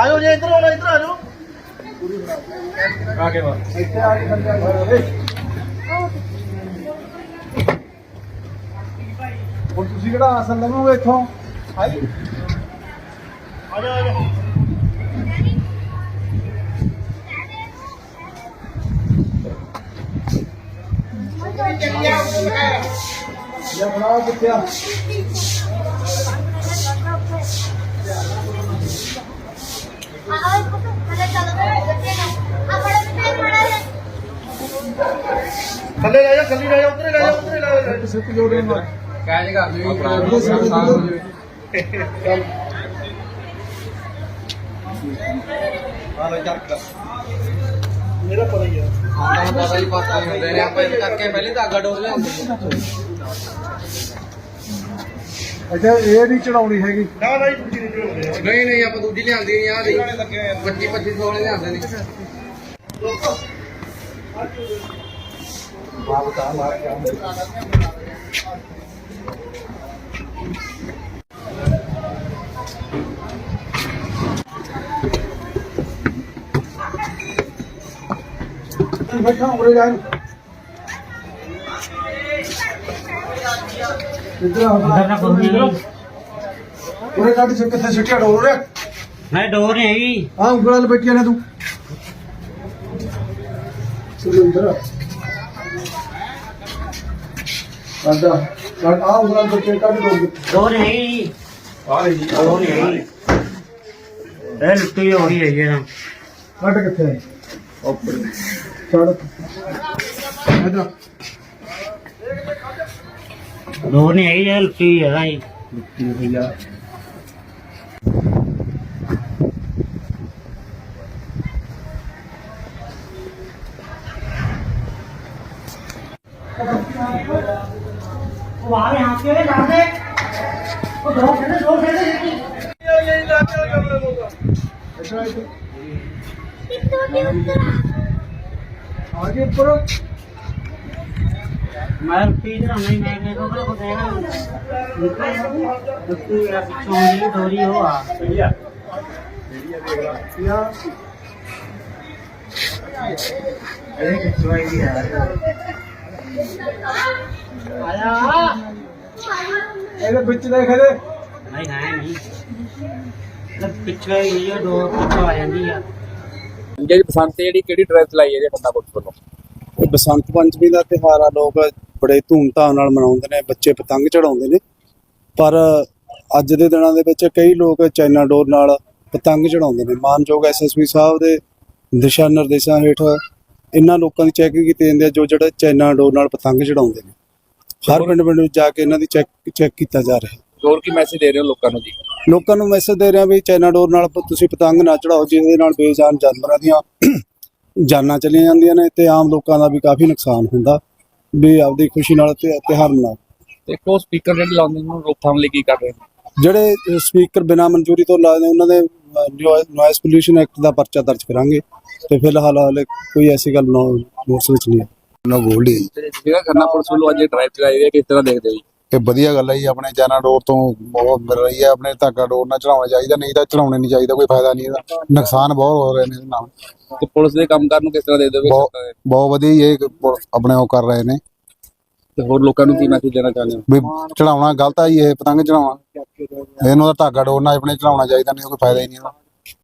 ਆਜੋ ਜੇ ਇੱਧਰ ਆਉਣਾ ਇੱਧਰ ਆਜੋ। ਆ ਕੇ ਵਾ। ਇੱਥੇ ਆ ਕੇ ਮਾਰੋ ਵੇ ਹੁਣ ਤੁਸੀਂ ਕਿਹੜਾ ਆਸਨ ਲਵੋਗੇ ਇੱਥੋਂ? ਆਈ। ਆਜੋ ਆਜੋ। ਜਾਂ ਬਣਾਓ ਕਿੱਥੇ ਆ? ਥੱਲੇ ਲੈ ਜਾ ਥੱਲੇ ਲੈ ਜਾ ਉੱਧਰ ਲੈ ਜਾ ਉੱਧਰ ਲੈ ਜਾ। ਸਿੱਟ ਜੋੜੇ ਮਾਰ ਕਾਜ ਕਰ ਲਈ ਮੇਰਾ ਪਤਾ ਹੀ ਆ। ਹਾਂ ਪਤਾ ਹੀ ਪਤਾ ਹੁੰਦੇ ਨੇ ਆਪਾਂ ਇਹ ਕਰਕੇ ਪਹਿਲੇ ਧਾਗਾ ਡੋਲ ਲਿਆਉਂਦੇ ਅੱਛਾ ਇਹ ਨਹੀਂ ਚੜਾਉਣੀ ਹੈਗੀ। ਨਾ ਨਾ ਇਹ ਦੂਜੀ ਨਹੀਂ ਆ ਨਹੀਂ ਨਹੀਂ ਆਪਾਂ ਦੂਜੀ ਲਿਆਂਦੀ ਨਹੀਂ ਆ ਦੀ 25 25 ਵਾਲੇ ਲਿਆਂਦੇ ਨੇ। ਬੈਠਾ ਉਰੇ ਜਾ ਇੱਧਰ ਆ ਉਰੇ ਕੱਢ ਕਿੱਥੇ ਸਿੱਟਿਆ ਡੋਲ ਰਿਹਾ। ਮੈਂ ਡੋਰ ਨਹੀਂ ਹੈਗੀ। ਆ ਉਂਗਲਾਂ ਬੈਠੀਆਂ ਨੇ ਤੂੰ। ਸੁਰਿੰਦਰ ਕੱਢਾ ਕੱਢ ਆ ਉਂਗਲਾਂ ਨਾਲ ਬੱਚੇ ਕੱਢ ਦੋ। ਡੋਰ ਨਹੀਂ। ਆ ਰਹੀ ਡੋਰ ਨਹੀਂ। ਇਹ ਲੁੱਟੀ ਹੋ ਰਹੀ ਹੈ ਨਾ ਕੱਢ ਕਿੱਥੇ? ਹੈ ਉੱਪਰ ਚੜ ਇਧਰ ਡੋਰ ਨਹੀਂ ਇਹ ਲੁੱਟੀ ਹੋਈ ਹੈ ਨਾ ਜੀ ਕੀ ਭਈਆ ਉਹ ਆ ਰਹੇ ਹੱਥ ਕੇ ਲਾ ਦੇ ਉਹ ਡੋਰ ਛੱਡ ਡੋਰ ਛੱਡ ਇਧਰ ਇਧਰ ਆਗੇ ਉੱਪਰ ਮੈਂ ਲੁੱਟੀ ਦਾ ਨਹੀਂ ਮੈਂ ਮੈਂ ਕੋਲ ਕੋ ਦੇਣਾ ਲੁੱਟੀ ਆ ਪਿੱਛੋਂ ਦੀ ਡੋਰੀ ਹੋ ਆ ਯਾ ਇਹ ਕਿੱਥੋਂ ਆਈ ਆ ਆਇਆ। ਇਹਦੇ ਵਿੱਚ ਦੇਖ ਇਹਦੇ। ਨਹੀਂ ਹੈ ਨਹੀਂ। ਇਹ ਪਿੱਛੇ ਹੀ ਇਹ ਡੋਰ ਪਿੱਛੋਂ ਆ ਜਾਂਦੀ ਆ। ਜਿਹੜੀ ਬਸੰਤ ਤੇ ਜਿਹੜੀ ਕਿਹੜੀ ਡਰਾਈਵ ਚਲਾਈ ਹੈ ਜੀ ਬੰਦਾ ਪੁੱਛ ਵੱਲੋਂ ਇਹ ਬਸੰਤ ਪੰਚਮੀ ਦਾ ਤਿਉਹਾਰ ਆ ਲੋਕ ਬੜੇ ਧੂਮਧਾਮ ਨਾਲ ਮਨਾਉਂਦੇ ਨੇ ਬੱਚੇ ਪਤੰਗ ਚੜਾਉਂਦੇ ਨੇ। ਪਰ ਅੱਜ ਦੇ ਦਿਨਾਂ ਦੇ ਵਿੱਚ ਕਈ ਲੋਕ ਚਾਈਨਾ ਡੋਰ ਨਾਲ ਪਤੰਗ ਚੜਾਉਂਦੇ ਨੇ। ਮਾਨਯੋਗ ਐਸਐਸਪੀ ਸਾਹਿਬ ਦੇ ਦਿਸ਼ਾ ਨਿਰਦੇਸ਼ਾਂ ਹੇਠ ਇਹਨਾਂ ਲੋਕਾਂ ਦੀ ਚੈਕਿੰਗ ਕੀਤੀ ਜਾਂਦੀ ਹੈ ਜੋ ਜਿਹੜੇ ਚਾਈਨਾ ਡੋਰ ਨਾਲ ਪਤੰਗ ਚੜਾਉਂਦੇ ਨੇ। ਹਰ ਪਿੰਡ ਪਿੰਡ ਵਿੱਚ ਜਾ ਕੇ ਇਹਨਾਂ ਦੀ ਚੈੱਕ ਚੈੱਕ ਕੀਤਾ ਜਾ ਰਿਹਾ। ਹੈ ਜ਼ੋਰ ਕੀ ਮੈਸੇਜ ਦੇ ਰਹੇ ਹੋ ਲੋਕਾਂ ਨੂੰ ਜੀ? ਲੋਕਾਂ ਨੂੰ ਮੈਸੇਜ ਦੇ ਰਿਹਾ ਵੀ ਚਾਈਨਾ ਡੋਰ ਨਾਲ ਤੁਸੀਂ ਪਤੰਗ ਨਾ ਚੜਾਓ ਜਿਹਦੇ ਨਾਲ ਬੇਜਾਨ ਜਾਨਵਰਾਂ ਦੀਆਂ ਜਾਨਾਂ ਚਲੀਆਂ ਜਾਂਦੀਆਂ ਨੇ ਤੇ ਆਮ ਲੋਕਾਂ ਦਾ ਵੀ ਕਾਫੀ ਨੁਕਸਾਨ ਹੁੰਦਾ। ਵੀ ਆਪਦੀ ਖੁਸ਼ੀ ਨਾਲ ਤੇ ਤਿਉਹਾਰ ਮਨਾਓ ਤੇ ਕੋ ਸਪੀਕਰ ਜਿਹੜੇ ਲਾਉਂਦੇ ਨੇ ਰੋਕਥਾਮ ਲਈ ਕੀ ਕਰ ਰਹੇ ਨੇ? ਜਿਹੜੇ ਸਪੀਕਰ ਬਿਨਾਂ ਮਨਜ਼ੂਰੀ ਤੋਂ ਨੇ ਉਹਨਾਂ ਦੇ ਨੋਇਸ ਪੋਲੂਸ਼ਨ ਐਕਟ ਦਾ ਪਰਚਾ ਦਰਜ ਕਰਾਂਗੇ। ਤੇ ਫਿਲਹਾਲ ਹਾਲੇ ਕੋਈ ਐਸੀ ਗੱਲ ਨੋਟਸ ਵਿੱਚ ਨਹੀਂ ਹੈ। ਨਾ ਗੋਲਡੀ ਤੇ ਜਿਹੜਾ ਖੰਨਾ ਪੁਲਿਸ ਵੱਲੋਂ ਅੱਜ ਡਰਾਈਵ ਚਲਾਈ ਹੈ ਕਿਸ ਤਰ੍ਹਾਂ ਦੇਖਦੇ ਹੋ ਜੀ? ਇਹ ਵਧੀਆ ਗੱਲ ਹੈ ਜੀ ਆਪਣੇ ਚਾਈਨਾ ਡੋਰ ਤੋਂ ਬਹੁਤ ਮਿਲ ਰਹੀ ਹੈ ਆਪਣੇ ਧਾਗਾ ਡੋਰ ਨਾਲ ਚੜਾਉਣਾ ਚਾਹੀਦਾ ਨਹੀਂ ਤਾਂ ਚੜਾਉਣੇ ਨਹੀਂ ਚਾਹੀਦਾ ਕੋਈ ਫਾਇਦਾ ਨਹੀਂ ਇਹਦਾ। ਨੁਕਸਾਨ ਬਹੁਤ ਹੋ ਰਹੇ ਨੇ ਇਹਦੇ ਨਾਲ। ਤੇ ਪੁਲਿਸ ਦੇ ਕੰਮਕਾਰ ਨੂੰ ਕਿਸ ਤਰ੍ਹਾਂ ਦੇਖਦੇ ਹੋ ਬਹੁਤ ਬਹੁਤ ਵਧੀਆ ਜੀ ਇਹ ਪੁਲਿਸ ਆਪਣੇ ਉਹ ਕਰ ਰਹੇ ਨੇ। ਤੇ ਹੋਰ ਲੋਕਾਂ ਨੂੰ ਕੀ ਮੈਸੇਜ ਦੇਣਾ ਚਾਹੁੰਦੇ ਹੋ? ਵੀ ਚੜਾਉਣਾ ਗਲਤ ਆ ਜੀ ਇਹ ਪਤੰਗ ਚੜਾਉਣਾ ਇਹਨੂੰ ਤਾਂ ਧਾਗਾ ਡੋਰ ਨਾਲ ਆਪਣੇ ਚੜਾਉਣਾ ਚਾਹੀਦਾ ਨਹੀਂ ਤਾਂ ਕੋਈ ਫਾਇਦਾ ਹੀ ਨਹੀਂ ਇਹਦਾ।